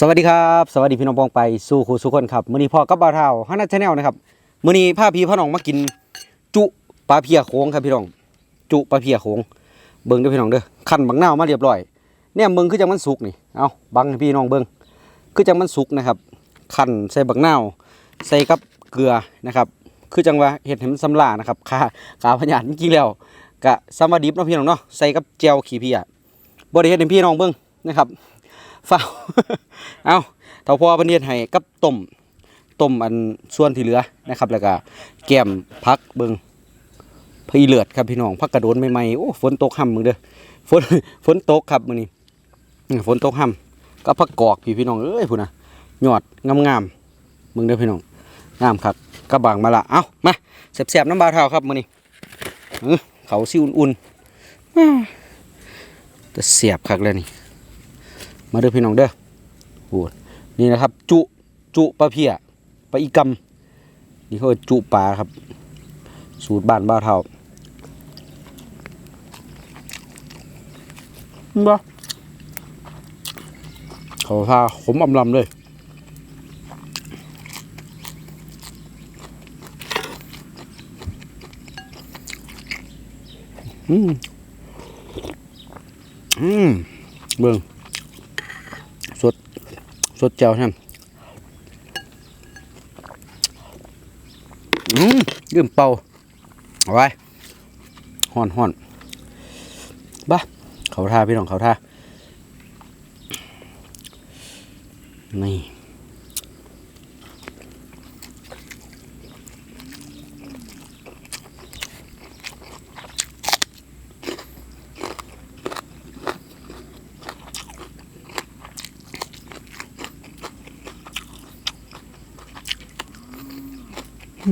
สวัสดีครับสวัสดีพี่น้องปองไปสู่ครูสุคนครับมื้อนี้พ่อกับบ่าวเฒ่าฮันนัชาแนลนะครับมื้อนี้พาพี่พ่อน้องมากิน จุปลาเพียโค้งครับพี่น้อง จุปลาเพียโค้งเบิ่งเด้อพี่น้องเด้อคั่นบักนามาเรียบร้อยเนี่ยเบิ่งคือจังมันสุกนี่เอาบังให้พี่น้องเบิ่งคือจังมันสุกนะครับคั่นใส่บักนาใส่กับเกลือนะครับ คือจังว่าเฮ็ดให้มันสำลานะครับขาขาพญานจริงๆแล้วก็สำว่าดิบเนาะพี่น้องเนาะใส่กับแจ่วขี้เพียบ่ได้เฮ็ดให้พี่น้องเบิ่งนะครับ ฝ้าเอาเท่าพอเพิ่นเฮ็ดให้กับต้มต้มอันส่วนที่เหลือนะครับ แล้วก็แกมพักเบิงพี่เลือดครับพี่น้องพักกระโดนใหม่ๆโอ้ฝนตกห่ำมึงเด้อฝนฝนตกครับมื้อนี้ฝนตกห่ำก็พักกอกพี่พี่น้องเอ้ยพุ่นน่ะยอดงามๆมึงเด้อพี่น้องงามครับกระบางมาละเอ้ามาแซ่บๆน้ำบาเท้าครับมื้อนี้เขาสิอุ่นๆแต่เสียบคักแล้วนี่ มาเด้อพี่น้องเด้อโอ้นี่นะครับ จุจุปลาเพียปลาอีกำนี่เขาเรียกจุปลาครับ สูตรบ้านบ้าวเท่าบ้าเขาพาขมอำลำเลยอืมอืมเบิ่งสด สดเจียวใช่ไหมอืมยืมเป่าเอาไว้ห่อนห่อนบ้าเขาท่าพี่น้องเขาท่านี่ ต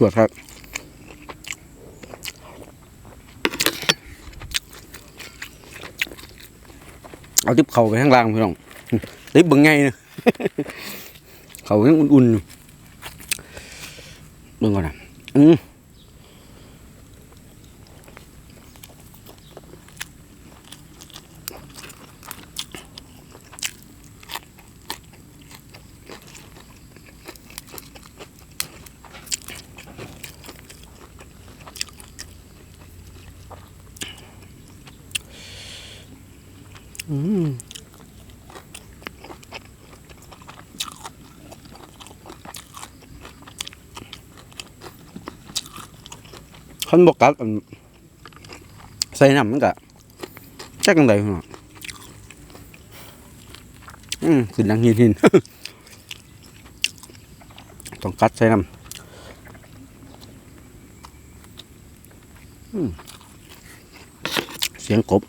รวจครับเอาทิปเข่าไปข้างล่างพี่น้องทิปเบึงไงนะเข่ายังอุ่นๆอยู่เบิ่งก่อนนะอืมอืม ขันบกัดอันใส่น้ำมันกะจักกันไดพี่น้องอืมขึ้นดังหินหินต้องกัดใส่น้ำเสียงกบ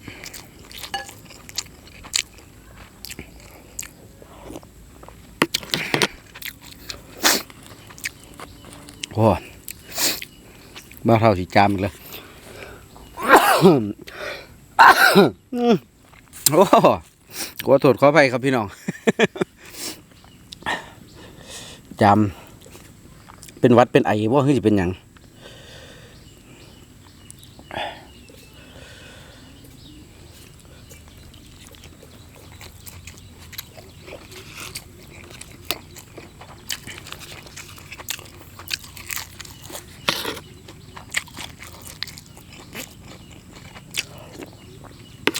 โอ้ บ้าเท่าสีจามอีกแล้วโอ้ขอโทษขออภัยครับพี่น้องจามเป็นวัดเป็นไอว่าเฮ้ยจะเป็นยัง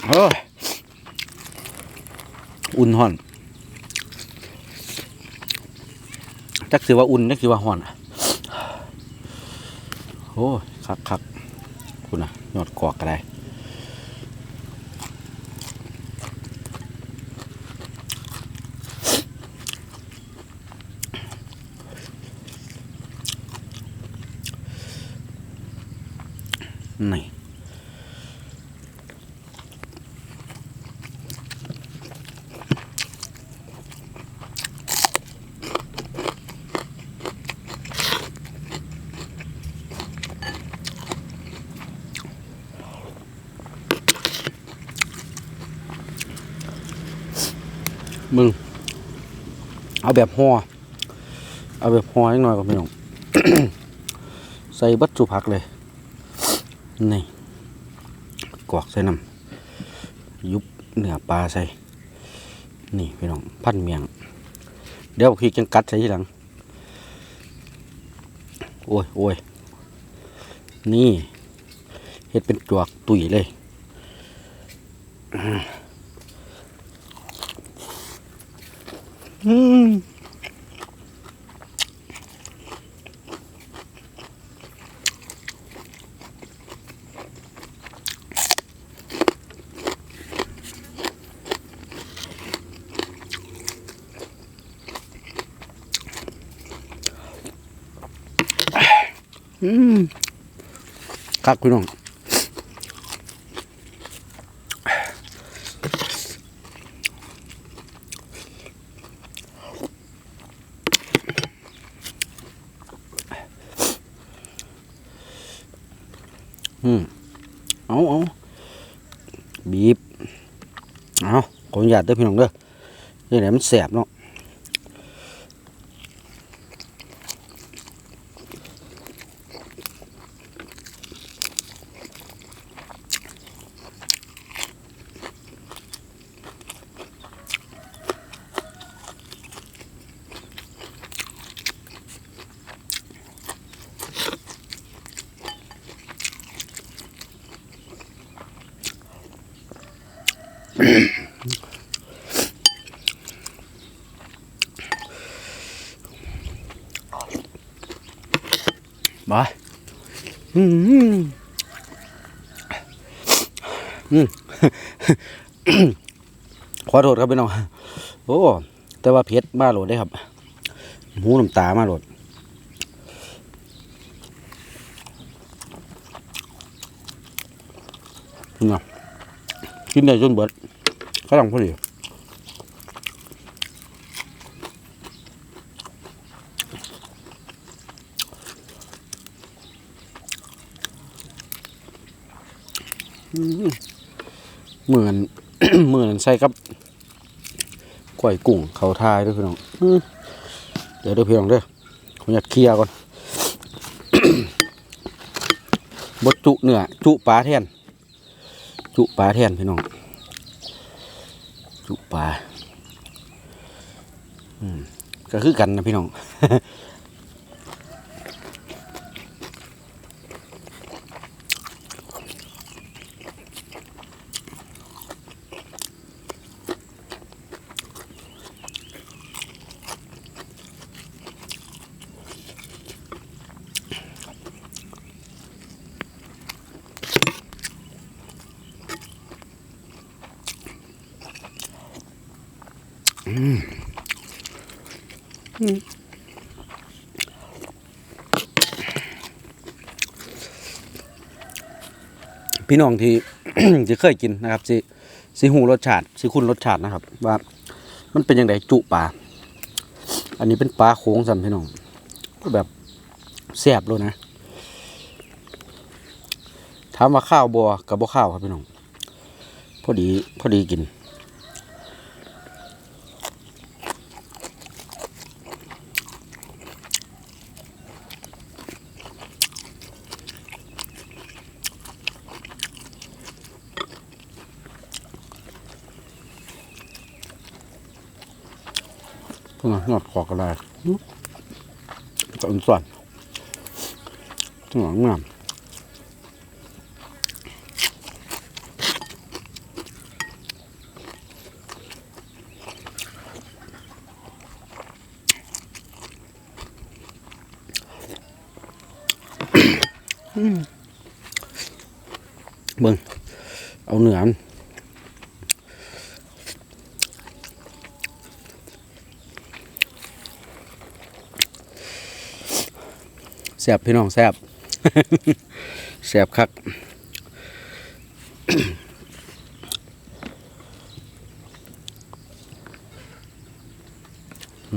อุ่นห่อนจักสิว่าอุ่นจักสิว่าห่อนอะโอ้ยคักคักคุณน่ะยอดกอกอะได้นี่ มึง เอาแบบห่อเอาแบบห่อให้หน่อยก่อนพี่น้องใส่บัตจุผักเลยนี่กรอกใส่น้ำยุบเนื้อปลาใส่ นี่พี่น้องพันเมียง เดี๋ยวพี่จังกัดใส่ทีหลัง โอ้ยโอ้ยนี่เฮ็ดเป็นจวกตุ๋ยเลย อืมอืมคักพี่น้อง อืมเอาเอาบีบ เอนุญาตเด้อพี่น้องเด้อนี่แหละมันแสบเนาะ บายอืมอืมขอโทษครับพี่น้องโอ้แต่ว่าเผ็ดมาโหลดได้ครับหมูน้ำตามาโหลดนี่กินได้จนเบิดก็ลังพอดี เหมือนเหมือนใส่กับก้อยกุ้งเขาทายด้วยพี่น้องเดี๋ยวเดี๋ยวพี่น้องเด้อผมอยากเคลียร์ก่อนบดจุเนื้อจุปลาแทน จุปลาแทนพี่น้อง จุปลาก็คือกันนะพี่น้อง พี่น้องที่จะเคยกินนะครับสิสิหูรสชาติสิคุณรสชาตินะครับ ว่ามันเป็นยังไงจุปลาอันนี้เป็นปลาโค้งสัมพี่น้องก็แบบแซ่บเลยนะถามว่าข้าวบัวกับบ่ข้าวครับพี่น้องพอดีพอดีกิน หอดขอกระดาษต้นส่วนถึงหลังามเบิ่งเอาเหนือ แสบพี่น้องแสบแสบคัก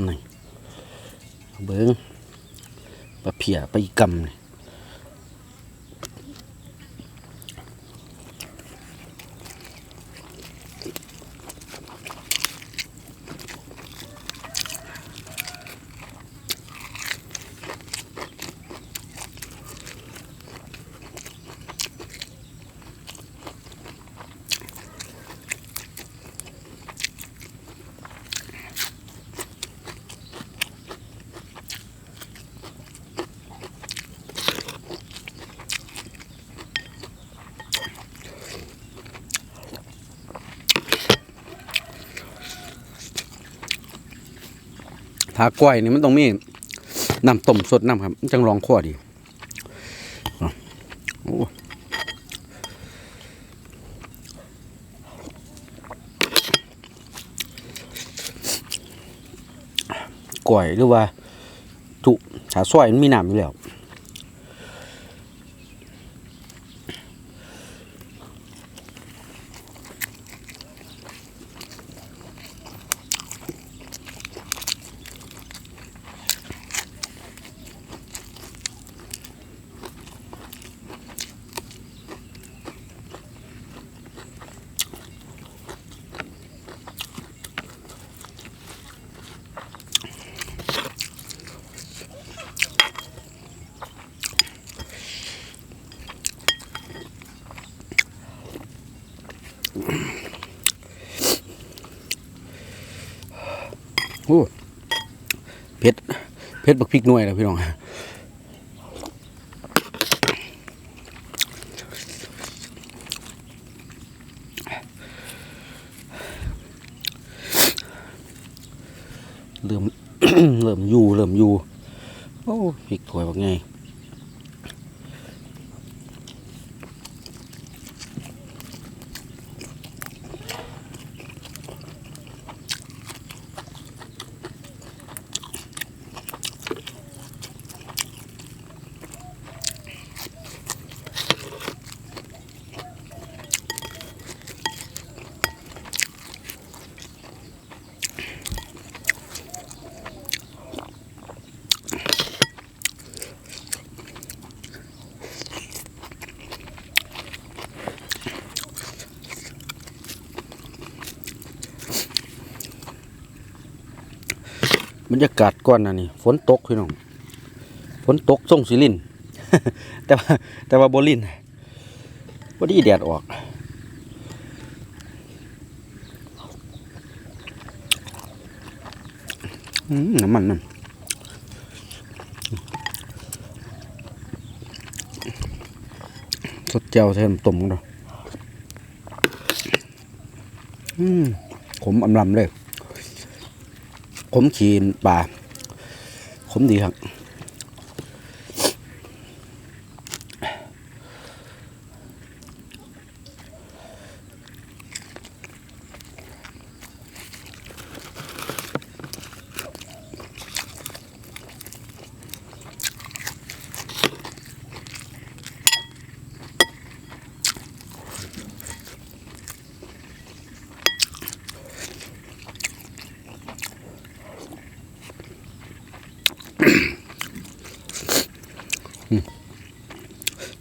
นี่เบิ้งปลาเพียปลาอีกำนี่ ถ้ากล้วยนี่มันต้องมีน้ำต้มสดน้ำครับ จังลองข้อดีโอ้กล้วยหรือว่าจุขาซอยมันมีน้ำอยู่แล้ว โอ้เผ็ดเผ็ดบักพริกหน่วยแล้วพี่น้องเริ่มเริ่มอยู่เริ่มอยู่โอ้พริกถวยบักไงบ รรยากาศก่อนนะนี่ฝนตกพี่น้องฝนตกส่งสิลินแต่ว่าแต่ว่าบลินพอดีแดดออกน้ำมันนั่นสดเจียวใส่น้ำต้มกันเนาะขมอำลำเลย ขมขีนปลาขมดีครับ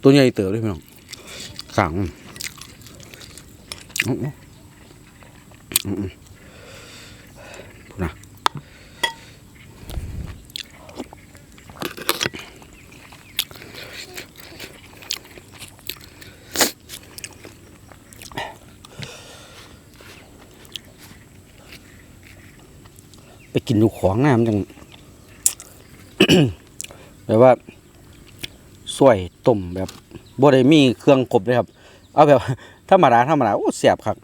ตัวใหญ่เติบเลยพี่น้องสั่งนเอาเอาเอาเอาพูดนะไปกินอยู่ของน้ำจัง แบบว่า สวยต้มแบบบ่ได้มีเครื่องกบเลยครับ เอาแบบธรรมดาธรรมดาโอ้เสียบครับ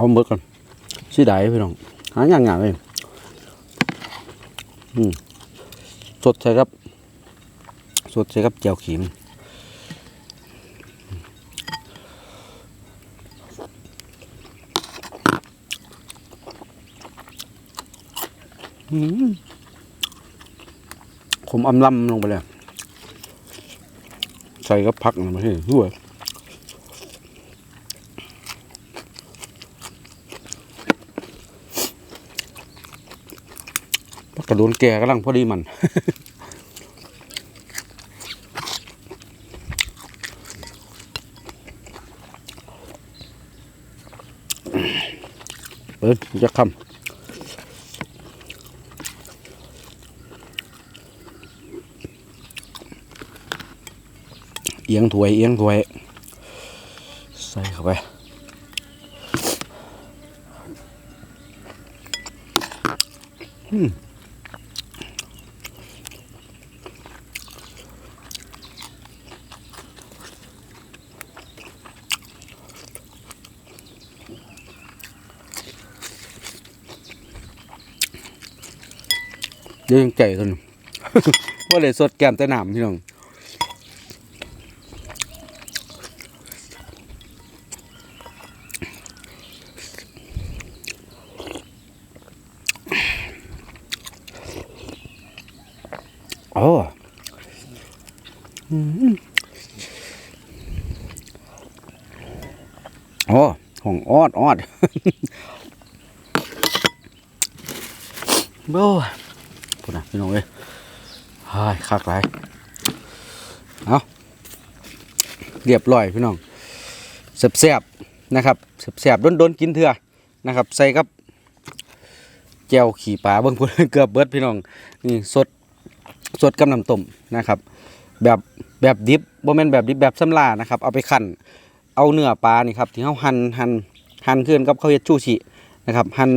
เอาเบิดก่อนสิได้พี่น้องหาอย่างงานเลยสดใส่ครับ สดใส่ครับเจียวขิมอืมผมอำลำลงไปเลย ใส่ก็พักน่อยมาให้ด้วย กระโดนแก่กำลังพอดีมัน เปิดจะคำเอียงถวยเอียงถวย ใส่เข้าไป เดี๋ยวยังใจกันว่าเลยสดแก้มแต่หนามพี่น้องโอ้อืมโอ้ห้องออดออดโอ้ พี่น้องเอ้ยฮายคักหลายเอาเรียบร้อยพี่น้องแซ่บๆนะครับแซ่บๆด้นๆกินเถื่อนะครับ ใส่กับแจ่วขี่ปลาเบิ่งพุ่นเกือบเบิดพี่น้องนี่สดสดกับน้ำต้มนะครับ แบบแบบดิบบ่แม่นแบบดิบแบบสำลานะครับ เอาไปคั่นเอาเนื้อปลานี่ครับที่เฮาหั่นหั่นหั่นขึ้นกับข้าวเฮ็ดชูชินะครับหั่น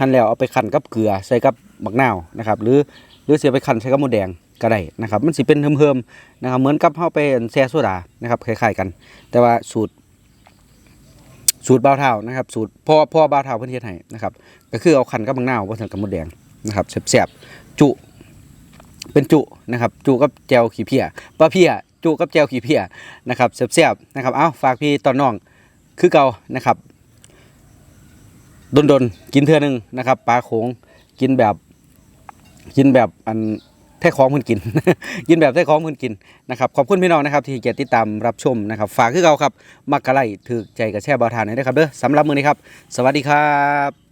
หั่นแล้วเอาไปคั่นกับเกลือใส่กับบักนาวนะครับ หรือหรือเสิเอาไปคั่นใส่กับหมูแดงก็ได้นะครับ มันสิเป็นเฮิมๆนะครับ เหมือนกับเฮาไปแช่โซดานะครับคล้ายๆกัน แต่ว่าสูตร สูตรบ่าวเท่านะครับ สูตรพ่อพ่อบ่าวเท่าเพิ่นเฮ็ดให้นะครับ ก็คือเอาคั่นกับบักนาวบ่ถึงกับหมูแดงนะครับแซ่บๆจุเป็นจุนะครับ จุกับแจวขี้เพียปลาเพียจุกับแจวขี้เพียนะครับแซ่บๆนะครับ เอาฝากพี่ตอนน้องคือเก่านะครับ ดนๆกินเทื่อหนึงนะครับปลาโขงกินแบบกินแบบอันแท้ของเพิ่นกิน กินแบบแท้ของเพิ่นกินนะครับขอบคุณพี่น้องนะครับที่เกียรติดตามรับชมนะครับฝากคือเราครับมักกะไลถือใจกับแช่บาทานให้ด้ครับเด้อสำหรับมือนี้ครับ สวัสดีครับ